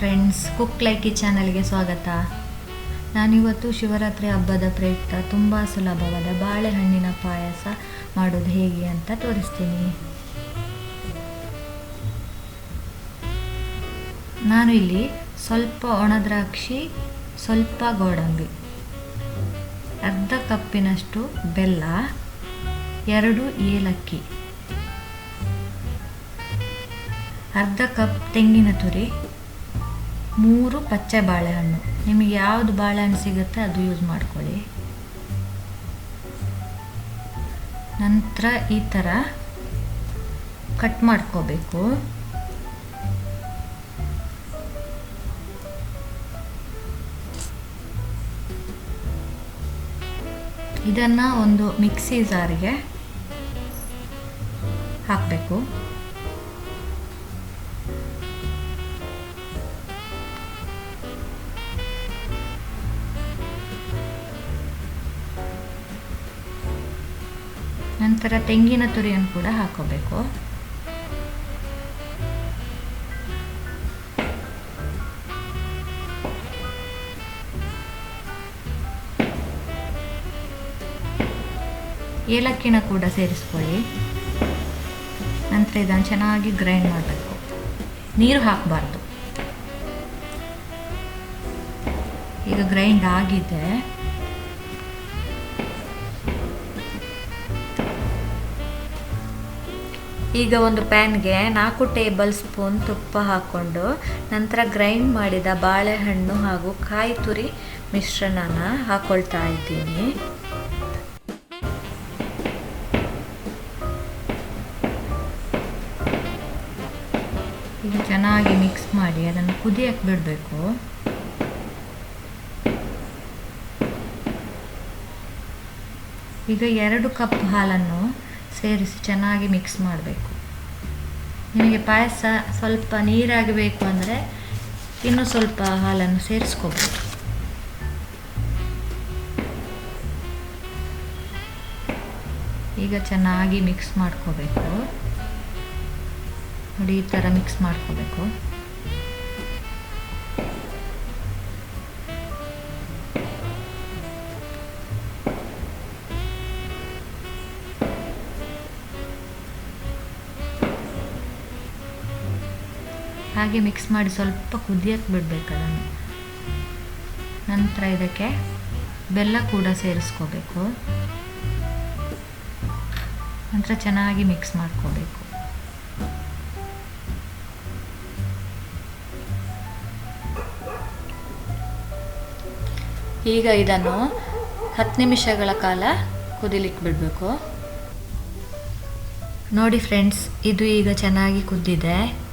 Friends, cook ಲೈಕಿ ಚಾನಲ್ಗೆ ಸ್ವಾಗತ. ನಾನಿವತ್ತು ಶಿವರಾತ್ರಿ ಹಬ್ಬದ ಪ್ರಯುಕ್ತ ತುಂಬ ಸುಲಭವಾದ ಬಾಳೆಹಣ್ಣಿನ ಪಾಯಸ ಮಾಡೋದು ಹೇಗೆ ಅಂತ ತೋರಿಸ್ತೀನಿ. ನಾನು ಇಲ್ಲಿ ಸ್ವಲ್ಪ ಒಣದ್ರಾಕ್ಷಿ ಸ್ವಲ್ಪ ಗೋಡಂಬಿ, ಅರ್ಧ ಕಪ್ಪಿನಷ್ಟು ಬೆಲ್ಲ, ಎರಡು ಏಲಕ್ಕಿ, ಅರ್ಧ ಕಪ್ ತೆಂಗಿನ ತುರಿ ಮೂರು ಪಚ್ಚೆ ಬಾಳೆಹಣ್ಣು. ನಿಮಗೆ ಯಾವುದು ಬಾಳೆಹಣ್ಣು ಸಿಗುತ್ತೆ ಅದು ಯೂಸ್ ಮಾಡ್ಕೊಳ್ಳಿ. ನಂತರ ಈ ಥರ ಕಟ್ ಮಾಡ್ಕೋಬೇಕು. ಇದನ್ನು ಒಂದು ಮಿಕ್ಸಿ ಜಾರಿಗೆ ಹಾಕಬೇಕು. ನಂತರ ತೆಂಗಿನ ತುರಿಯನ್ನು ಕೂಡ ಹಾಕೋಬೇಕು. ಏಲಕ್ಕಿನ ಕೂಡ ಸೇರಿಸ್ಕೊಳ್ಳಿ. ನಂತರ ಇದನ್ನು ಚೆನ್ನಾಗಿ ಗ್ರೈಂಡ್ ಮಾಡಬೇಕು. ನೀರು ಹಾಕಬಾರ್ದು. ಈಗ ಗ್ರೈಂಡ್ ಆಗಿದೆ. ಈಗ ಒಂದು ಪ್ಯಾನ್ಗೆ ನಾಲ್ಕು ಟೇಬಲ್ ಸ್ಪೂನ್ ತುಪ್ಪ ಹಾಕ್ಕೊಂಡು ನಂತರ ಗ್ರೈಂಡ್ ಮಾಡಿದ ಬಾಳೆಹಣ್ಣು ಹಾಗೂ ಕಾಯಿ ತುರಿ ಮಿಶ್ರಣನ ಹಾಕ್ಕೊಳ್ತಾ ಇದ್ದೀನಿ. ಈಗ ಚೆನ್ನಾಗಿ ಮಿಕ್ಸ್ ಮಾಡಿ ಅದನ್ನು ಕುದಿಯಕ್ಕೆ ಬಿಡಬೇಕು. ಈಗ ಎರಡು ಕಪ್ ಹಾಲನ್ನು ಸೇರಿಸಿ ಚೆನ್ನಾಗಿ ಮಿಕ್ಸ್ ಮಾಡಬೇಕು. ನಿಮಗೆ ಪಾಯಸ ಸ್ವಲ್ಪ ನೀರಾಗಬೇಕು ಅಂದರೆ ಇನ್ನೂ ಸ್ವಲ್ಪ ಹಾಲನ್ನು ಸೇರಿಸ್ಕೋಬೋದು. ಈಗ ಚೆನ್ನಾಗಿ ಮಿಕ್ಸ್ ಮಾಡ್ಕೋಬೇಕು. ನೋಡಿ ಈ ಥರ ಮಿಕ್ಸ್ ಮಾಡ್ಕೋಬೇಕು. ಹಾಗೆ ಮಿಕ್ಸ್ ಮಾಡಿ ಸ್ವಲ್ಪ ಕುದಿಯಕ್ಕೆ ಬಿಡಬೇಕು ಅದನ್ನು. ನಂತರ ಇದಕ್ಕೆ ಬೆಲ್ಲ ಕೂಡ ಸೇರಿಸ್ಕೋಬೇಕು. ನಂತರ ಚೆನ್ನಾಗಿ ಮಿಕ್ಸ್ ಮಾಡ್ಕೋಬೇಕು. ಈಗ ಇದನ್ನು ಹತ್ತು ನಿಮಿಷಗಳ ಕಾಲ ಕುದಿಲಿಕ್ಕೆ ಬಿಡಬೇಕು. ನೋಡಿ ಫ್ರೆಂಡ್ಸ್ ಇದು ಈಗ ಚೆನ್ನಾಗಿ ಕುದ್ದಿದೆ.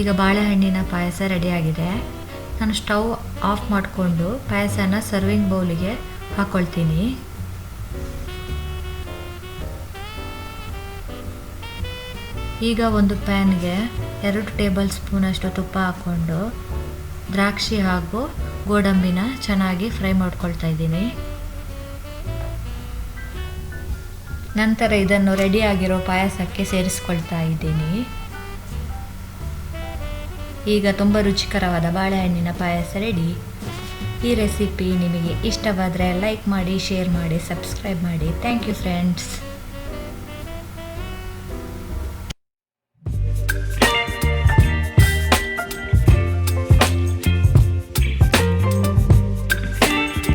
ಈಗ ಬಾಳೆಹಣ್ಣಿನ ಪಾಯಸ ರೆಡಿಯಾಗಿದೆ. ನಾನು ಸ್ಟವ್ ಆಫ್ ಮಾಡಿಕೊಂಡು ಪಾಯಸನ ಸರ್ವಿಂಗ್ ಬೌಲಿಗೆ ಹಾಕ್ಕೊಳ್ತೀನಿ ಈಗ ಒಂದು ಪ್ಯಾನ್ಗೆ ಎರಡು ಟೇಬಲ್ ಸ್ಪೂನಷ್ಟು ತುಪ್ಪ ಹಾಕ್ಕೊಂಡು ದ್ರಾಕ್ಷಿ ಹಾಗೂ ಗೋಡಂಬಿನ ಚೆನ್ನಾಗಿ ಫ್ರೈ ಮಾಡ್ಕೊಳ್ತಾ ಇದ್ದೀನಿ. ನಂತರ ಇದನ್ನು ರೆಡಿಯಾಗಿರೋ ಪಾಯಸಕ್ಕೆ ಸೇರಿಸ್ಕೊಳ್ತಾ ಇದ್ದೀನಿ. ಈಗ ತುಂಬ ರುಚಿಕರವಾದ ಬಾಳೆಹಣ್ಣಿನ ಪಾಯಸ ರೆಡಿ ಈ ರೆಸಿಪಿ ನಿಮಗೆ ಇಷ್ಟವಾದರೆ ಲೈಕ್ ಮಾಡಿ ಶೇರ್ ಮಾಡಿ ಸಬ್ಸ್ಕ್ರೈಬ್ ಮಾಡಿ. Thank you friends